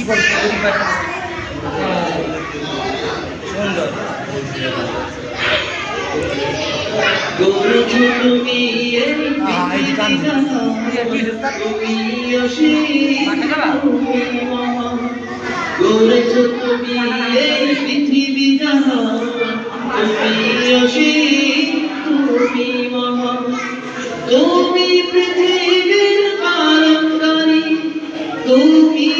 কি করে। সুন্দর। গড়েছ তুমি এই পৃথিবী জাহান তুমি অসীম তুমি তুমি পৃথিবীর তুমি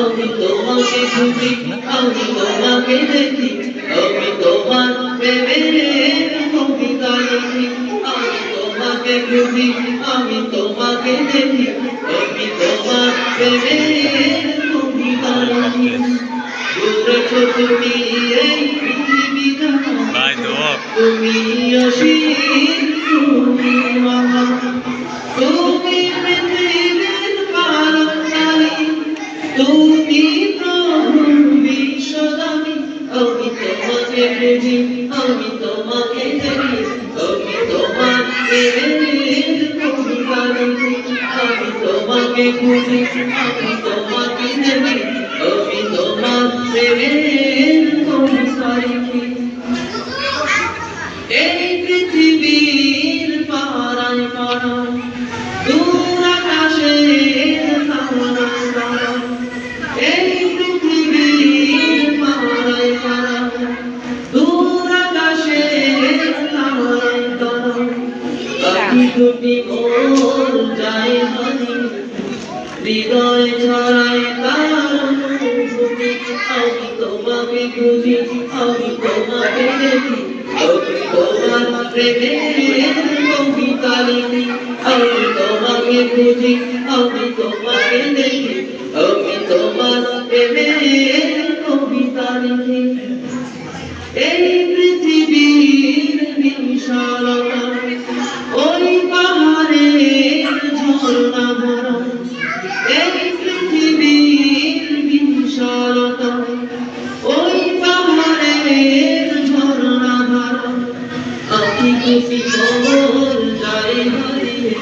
আমি তোমাকে খুঁজি আমি তোমাকে দেখি আমি তোমার প্রেমের কবিতা লিখি আমি তোমাকে খুঁজি আমি তোমাকে দেখি আমি তোমার প্রেমের কবিতা লিখি গড়েছ তুমি এই পৃথিবী তুমি অসীম তুমি বুঝি আমি তোমাকে দেখি আমি তোমার কবিতা লিখি আমি তোমাকে খুঁজি, আমি তোমাকে দেখি আমি তোমার প্রেমের কবিতা দুটি মোর যায় হারিয়ে হৃদয় ছড়ায় তার অনুভূতি। আমি তোমাকে খুঁজি, আমি তোমাকে দেখি। তোমার প্রেমের কবিতা আমি তোমাকে খুঁজি, আমি তোমাকে দেখি। আমি তোমার প্রেমের কবিতা এই পৃথিবীর বিশালতা এই পৃথিবীর বিশালতা, ওই পাহাড়ের ঝর্ণা ভরা আখি খুশি খবর যায় হারিয়ে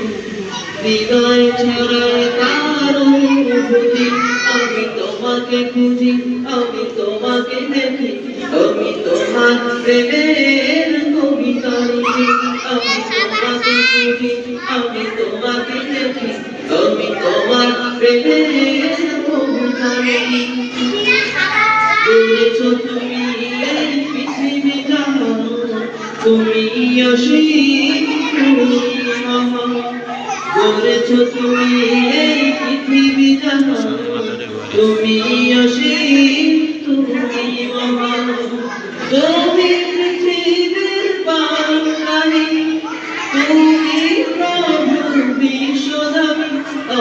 হৃদয় ছড়ায় তার অনুভূতি। আমি তোমাকে খুঁজি, আমি তোমাকে দেখি আমি তোমাকে দেখি। আমি তোমার প্রেমের লিখি করেছ তুমি এই পৃথিবী জানো, তুমি করেছ তুমি এই পৃথিবী জানো, তুমি অসীম